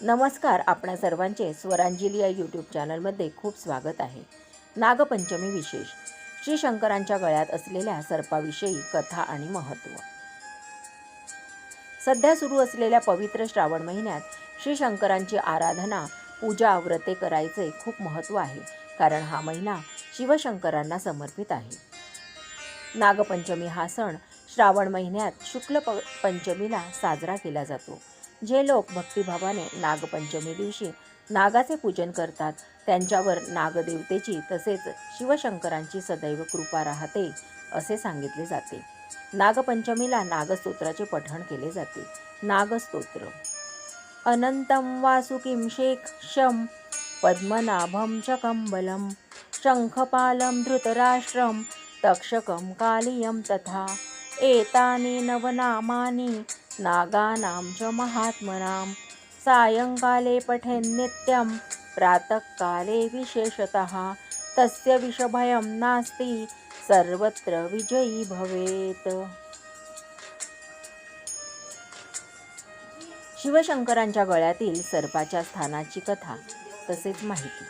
नमस्कार आपणा सर्वांचे स्वरांजली या यूट्यूब चॅनलमध्ये खूप स्वागत आहे. नागपंचमी विशेष. श्री शंकरांच्या गळ्यात असलेल्या सर्पाविषयी कथा आणि महत्त्व सध्या सुरू असलेल्या पवित्र श्रावण महिन्यात श्री शंकरांची आराधना पूजा व्रते करायचे खूप महत्त्व आहे कारण हा महिना शिवशंकरांना समर्पित आहे. नागपंचमी हा सण श्रावण महिन्यात शुक्ल प पंचमीला साजरा केला जातो. जे लोक भक्तिभावाने नागपंचमी दिवशी नागाचे पूजन करतात त्यांच्यावर नागदेवतेची तसेच शिवशंकरांची सदैव कृपा राहते असे सांगितले जाते. नागपंचमीला नागस्तोत्राचे पठण केले जाते. नागस्तोत्र. अनंतम् वासुकीम शेख शेक्षं पद्मनाभं च कंबलम शङ्खपालं धृतराष्ट्रम तक्षकं कालियं तथा एतानि नवनामानि नागानां च महात्मनां। सायङ्काले पठेन्नित्यं प्रातःकाले विशेषतः। तस्य विषभयं नास्ति सर्वत्र विजयी भवेत्। शिवशंकरांच्या गळ्यातील सर्पाच्या स्थानाची कथा तसेच माहिती।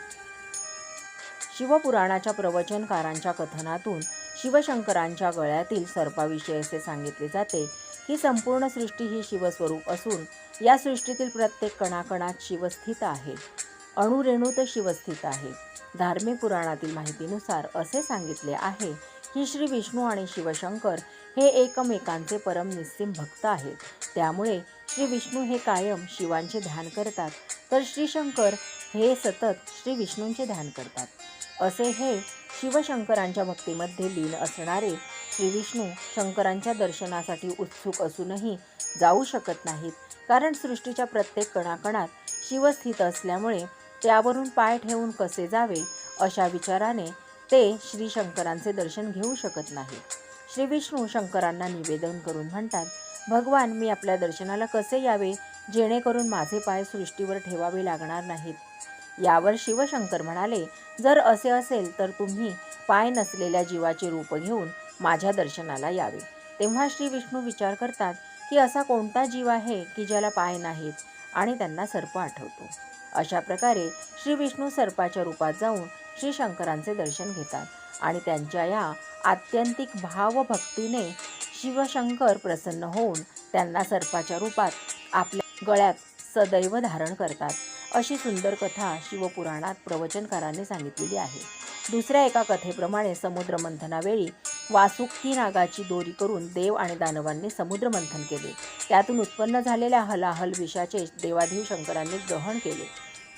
शिवपुराणाच्या प्रवचनकारांच्या कथनातून शिवशंकरांच्या गळ्यातील सर्पाविषयी असे सांगितले जाते की संपूर्ण सृष्टी ही शिवस्वरूप असून या सृष्टीतील प्रत्येक कणाकणात शिवस्थित आहे. अणुरेणूत तर शिवस्थित आहे. धार्मिक पुराणातील माहितीनुसार असे सांगितले आहे की श्री विष्णू आणि शिवशंकर हे एकमेकांचे परम निस्सीम भक्त आहेत. त्यामुळे श्री विष्णू हे कायम शिवांचे ध्यान करतात. तर श्रीशंकर हे सतत श्री विष्णूंचे ध्यान करतात. असे हे शिवशंकरांच्या भक्तीमध्ये लीन असणारे श्री विष्णू शंकरांच्या दर्शनासाठी उत्सुक असूनही जाऊ शकत नाहीत. कारण सृष्टीच्या प्रत्येक कणाकणात शिवस्थित असल्यामुळे त्यावरून पाय ठेवून कसे जावे अशा विचाराने ते श्री शंकरांचे दर्शन घेऊ शकत नाहीत. श्री विष्णू शंकरांना निवेदन करून म्हणतात भगवान मी आपल्या दर्शनाला कसे यावे? जेणेकरून माझे पाय सृष्टीवर ठेवावे लागणार नाहीत. यावर शिवशंकर म्हणाले जर असे असेल तर तुम्ही पाय नसलेल्या जीवाचे रूप घेऊन माझ्या दर्शनाला यावे. तेव्हा श्री विष्णू विचार करतात की असा कोणता जीव आहे की ज्याला पाय नाहीत आणि त्यांना सर्प आठवतो? अशा प्रकारे श्री विष्णू सर्पाच्या रूपात जाऊन श्री शंकरांचे दर्शन घेतात आणि त्यांच्या या आत्यंतिक भावभक्तीने शिवशंकर प्रसन्न होऊन त्यांना सर्पाच्या रूपात आपल्या गळ्यात सदैव धारण करतात. अशी सुंदर कथा शिवपुराणात प्रवचनकारांनी सांगितलेली आहे. दुसऱ्या एका कथेप्रमाणे समुद्रमंथनावेळी वासुकी नागाची दोरी करून देव आणि दानवांनी समुद्रमंथन केले. त्यातून उत्पन्न झालेल्या हलाहल विषाचे देवाधीव शंकरांनी ग्रहण केले.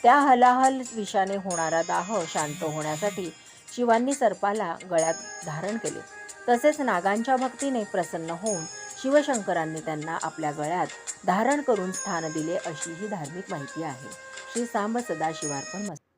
त्या हलाहल विषाने होणारा दाह शांत होण्यासाठी शिवांनी सर्पाला गळ्यात धारण केले. तसेच नागांच्या भक्तीने प्रसन्न होऊन शिवशंकरांनी त्यांना आपल्या गळ्यात धारण करून स्थान दिले अशी ही धार्मिक माहिती आहे. श्री सांब सदाशिवार्पण मस्त